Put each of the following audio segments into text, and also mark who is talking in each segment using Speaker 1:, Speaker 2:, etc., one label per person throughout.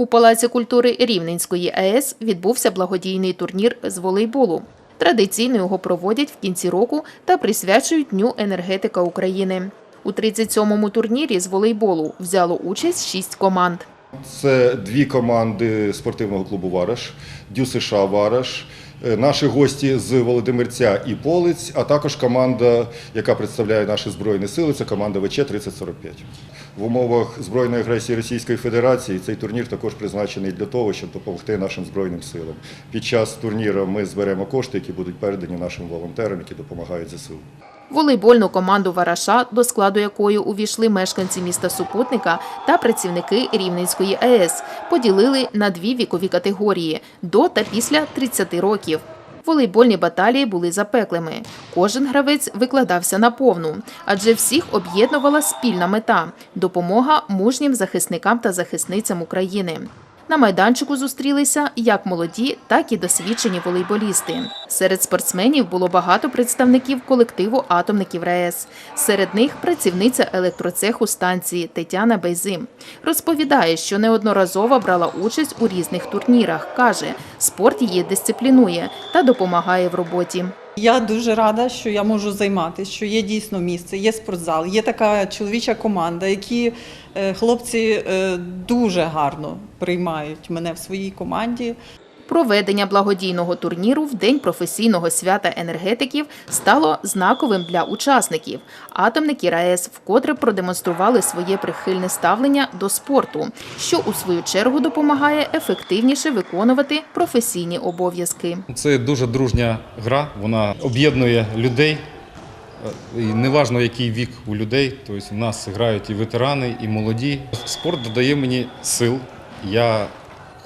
Speaker 1: У Палаці культури Рівненської АЕС відбувся благодійний турнір з волейболу. Традиційно його проводять в кінці року та присвячують Дню енергетика України. У 37-му турнірі з волейболу взяло участь шість команд.
Speaker 2: Це дві команди спортивного клубу Вараш, Дю США Вараш, е, наші гості з Володимирця і Полиць, а також команда, яка представляє наші збройні сили, це команда ВЧ 3045. В умовах збройної агресії Російської Федерації цей турнір також призначений для того, щоб допомогти нашим збройним силам. Під час турніру ми зберемо кошти, які будуть передані нашим волонтерам, які допомагають ЗСУ.
Speaker 1: Волейбольну команду Вараша, до складу якої увійшли мешканці міста Супутника та працівники Рівненської АЕС, поділили на дві вікові категорії до та після 30 років. Волейбольні баталії були запеклими. Кожен гравець викладався на повну, адже всіх об'єднувала спільна мета допомога мужнім захисникам та захисницям України. На майданчику зустрілися як молоді, так і досвідчені волейболісти. Серед спортсменів було багато представників колективу атомників РаЕС. Серед них працівниця електроцеху станції Тетяна Бейзим. Розповідає, що неодноразово брала участь у різних турнірах. Каже, спорт її дисциплінує та допомагає в роботі.
Speaker 3: Я дуже рада, що я можу займатися, що є дійсно місце, є спортзал, є така чоловіча команда, які е, хлопці е, дуже гарно приймають мене в своїй команді.
Speaker 1: Проведення благодійного турніру в День професійного свята енергетиків стало знаковим для учасників. Атомники РаЕС вкотре продемонстрували своє прихильне ставлення до спорту, що у свою чергу допомагає ефективніше виконувати професійні обов'язки.
Speaker 4: Це дуже дружня гра, вона об'єднує людей. І неважно, який вік у людей, тобто в нас грають і ветерани, і молоді. Спорт додає мені сил. Я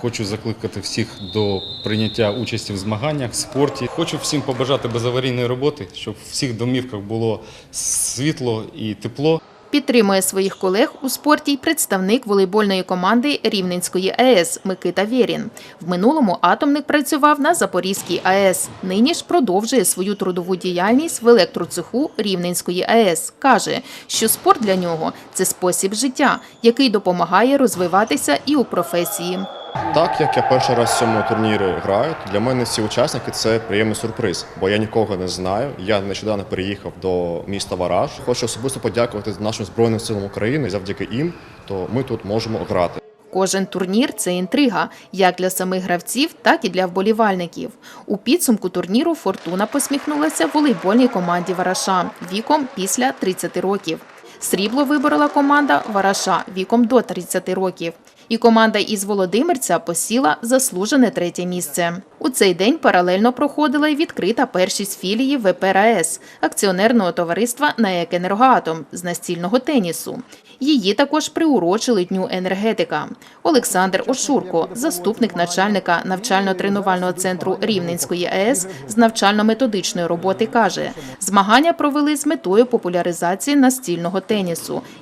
Speaker 4: хочу закликати всіх до прийняття участі в змаганнях, спорті. Хочу всім побажати безаварійної роботи, щоб в всіх домівках було світло і тепло.
Speaker 1: Підтримує своїх колег у спорті й представник волейбольної команди Рівненської АЕС Микита Вєрін. В минулому атомник працював на Запорізькій АЕС. Нині ж продовжує свою трудову діяльність в електроцеху Рівненської АЕС. Каже, що спорт для нього це спосіб життя, який допомагає розвиватися і у професії.
Speaker 5: Так як я перший раз в цьому турнірі граю, для мене всі учасники це приємний сюрприз, бо я нікого не знаю. Я нещодавно переїхав до міста Вараж. Хочу особисто подякувати нашим збройним силам України. Завдяки їм, то ми тут можемо грати.
Speaker 1: Кожен турнір це інтрига як для самих гравців, так і для вболівальників. У підсумку турніру Фортуна посміхнулася волейбольній команді Вараша віком після 30 років. Срібло виборола команда Вараша віком до 30 років. І команда із Володимирця посіла заслужене третє місце. У цей день паралельно проходила й відкрита першість філії ВП РаЕС – акціонерного товариства «НАЕК Енергоатом» з настільного тенісу. Її також приурочили Дню енергетика. Олександр Ошурко, заступник начальника навчально-тренувального центру Рівненської АЕС з навчально-методичної роботи, каже, змагання провели з метою популяризації настільного тенісу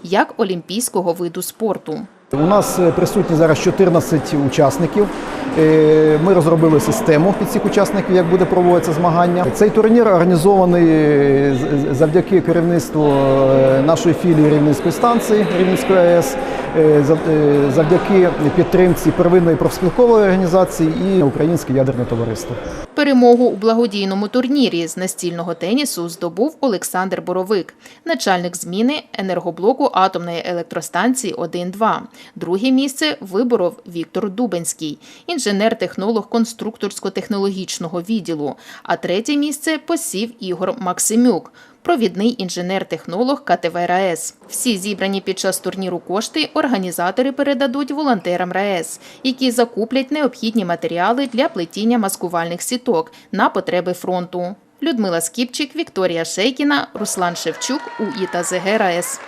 Speaker 1: як олімпійського виду спорту.
Speaker 6: У нас е, присутні зараз 14 учасників. Е, Ми розробили систему під цих учасників, як буде проводитися змагання. Цей турнір організований е, завдяки керівництву нашої філії Рівненської станції Рівненської АЕС, зав- завдяки підтримці первинної профспілкової організації і Українське ядерне товариство.
Speaker 1: Перемогу у благодійному турнірі з настільного тенісу здобув Олександр Боровик, начальник зміни енергоблоку атомної електростанції 1-2. Друге місце виборов Віктор Дубенський, інженер-технолог конструкторсько-технологічного відділу. А третє місце посів Ігор Максимюк. Провідний інженер-технолог КТВ РаЕС. Всі зібрані під час турніру кошти організатори передадуть волонтерам РаЕС, які закуплять необхідні матеріали для плетіння маскувальних сіток на потреби фронту. Людмила Скіпчик, Вікторія Шейкіна, Руслан Шевчук у РаЕС.